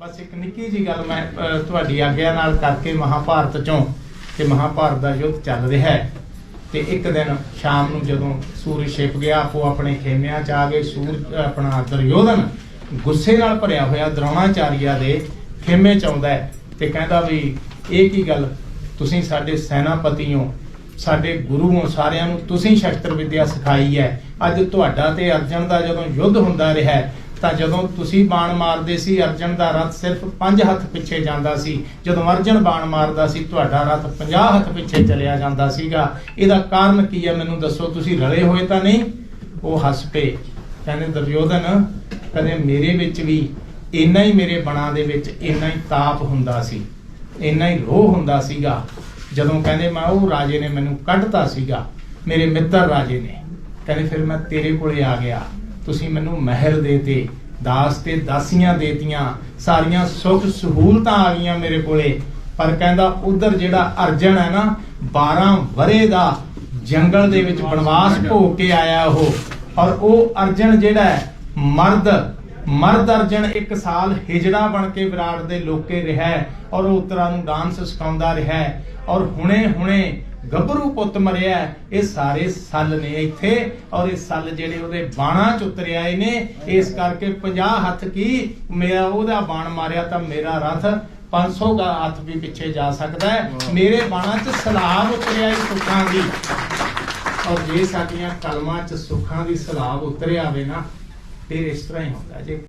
ਬਸ ਇੱਕ ਨਿੱਕੀ ਜੀ ਗੱਲ ਮੈਂ ਤੁਹਾਡੀ ਆਗਿਆ ਨਾਲ ਕਰਕੇ ਮਹਾਭਾਰਤ ਚੋਂ ਤੇ ਮਹਾਭਾਰਤ ਦਾ ਯੁੱਧ ਚੱਲ ਰਿਹਾ ਹੈ। ਤੇ ਇੱਕ ਦਿਨ ਸ਼ਾਮ ਨੂੰ ਜਦੋਂ ਸੂਰਜ ਛਿਪ ਗਿਆ, ਆਪੋ ਆਪਣੇ ਖੇਮਿਆਂ ਚ ਆ ਗਏ, ਸੂਰਜ, ਆਪਣਾ ਦੁਰਯੋਧਨ ਗੁੱਸੇ ਨਾਲ ਭਰਿਆ ਹੋਇਆ ਦ੍ਰੋਣਾਚਾਰੀਆ ਦੇ ਖੇਮੇ ਚ ਆਉਂਦਾ ਹੈ ਤੇ ਕਹਿੰਦਾ ਵੀ, ਇਹ ਕੀ ਗੱਲ? ਤੁਸੀਂ ਸਾਡੇ ਸੈਨਾਪਤੀ ਹੋ ਸਾਡੇ ਗੁਰੂ ਹੋ ਸਾਰਿਆਂ ਨੂੰ ਤੁਸੀਂ ਸ਼ਸਤਰ ਵਿਦਿਆ ਸਿਖਾਈ ਹੈ। ਅੱਜ ਤੁਹਾਡਾ ਤੇ ਅਰਜਨ ਦਾ ਜਦੋਂ ਯੁੱਧ ਹੁੰਦਾ ਰਿਹਾ ਤਾਂ ਜਦੋਂ ਤੁਸੀਂ ਬਾਣ ਮਾਰਦੇ ਸੀ, ਅਰਜਨ ਦਾ ਰਥ ਸਿਰਫ 5 ਹੱਥ ਪਿੱਛੇ ਜਾਂਦਾ ਸੀ। ਜਦੋਂ ਅਰਜਨ ਬਾਣ ਮਾਰਦਾ ਸੀ, ਤੁਹਾਡਾ ਰਥ 50 ਹੱਥ ਪਿੱਛੇ ਚਲਿਆ ਜਾਂਦਾ ਸੀਗਾ। ਇਹਦਾ ਕਾਰਨ ਕੀ ਹੈ ਮੈਨੂੰ ਦੱਸੋ, ਤੁਸੀਂ ਰਲੇ ਹੋਏ ਤਾਂ ਨਹੀਂ? ਉਹ ਹੱਸ ਪਏ। ਕਹਿੰਦੇ, ਦੁਰਯੋਧਨ, ਕਦੇ ਮੇਰੇ ਵਿੱਚ ਵੀ ਇੰਨਾ ਹੀ ਮੇਰੇ ਬਣਾ ਦੇ ਵਿੱਚ ਇੰਨਾ ਹੀ ਤਾਪ ਹੁੰਦਾ ਸੀ, ਇੰਨਾ ਹੀ ਰੋਹ ਹੁੰਦਾ ਸੀਗਾ। ਜਦੋਂ ਕਹਿੰਦੇ, ਮੈਂ ਉਹ ਰਾਜੇ ਨੇ ਮੈਨੂੰ ਕੱਢਤਾ ਸੀਗਾ, ਮੇਰੇ ਮਿੱਤਰ ਰਾਜੇ ਨੇ। ਕਹਿੰਦੇ, ਫਿਰ ਮੈਂ ਤੇਰੇ ਕੋਲੇ ਆ ਗਿਆ। ਤੁਸੀਂ ਮੈਨੂੰ ਮਹਿਲ ਦੇਤੇ ਦਾਸ ਤੇ ਦਾਸੀਆਂ ਦੇਤੀਆਂ ਸਾਰੀਆਂ ਸੁੱਖ ਸਹੂਲਤਾਂ ਆ ਗਈਆਂ ਮੇਰੇ ਕੋਲੇ। ਪਰ ਕਹਿੰਦਾ ਉਧਰ ਜਿਹੜਾ ਅਰਜਨ ਹੈ ਨਾ 12 ਵਰੇ ਦਾ ਜੰਗਲ ਦੇ ਵਿੱਚ ਬਨਵਾਸ ਭੋਗ ਕੇ ਆਇਆ ਉਹ। ਔਰ ਉਹ ਅਰਜਨ ਜਿਹੜਾ ਮਰਦ ਮਰਦ ਅਰਜਨ ਇੱਕ ਸਾਲ ਹਿਜੜਾ ਬਣ ਕੇ ਵਿਰਾਟ ਦੇ ਲੋਕੇ ਰਿਹਾ ਔਰ ਉਹ ਉਤਰਾ ਨੂੰ ਡਾਂਸ ਸਿਖਾਉਂਦਾ ਰਿਹਾ ਔਰ ਹੁਣੇ ਹੁਣੇ ਗੱਭਰੂ ਪੁੱਤ ਮਰਿਆ। ਇਹ ਸਾਰੇ ਸੱਲ ਨੇ ਇੱਥੇ ਔਰ ਇਹ ਸੱਲ ਜਿਹੜੇ ਉਹਦੇ ਬਾਣਾ ਚ ਉਤਰੇ ਆਏ ਨੇ। ਇਸ ਕਰਕੇ 50 ਹੱਥ ਕੀ ਮੇਰਾ ਉਹਦਾ ਬਾਣ ਮਾਰਿਆ ਤਾਂ ਮੇਰਾ ਰਥ 500 ਦਾ ਹੱਥ ਵੀ ਪਿੱਛੇ ਜਾ ਸਕਦਾ ਹੈ। ਮੇਰੇ ਬਾਣਾ ਚ ਸਲਾਬ ਉਤਰਿਆ ਇਹ ਸੁੱਖਾਂ ਦੀ। ਔਰ ਜੇ ਸਾਡੀਆਂ ਕਲਮਾਂ ਚ ਸੁੱਖਾਂ ਦੀ ਸਲਾਬ ਉਤਰ ਆਵੇ ਨਾ ਫਿਰ ਇਸ ਤਰ੍ਹਾਂ ਹੀ ਹੁੰਦਾ। ਜੇ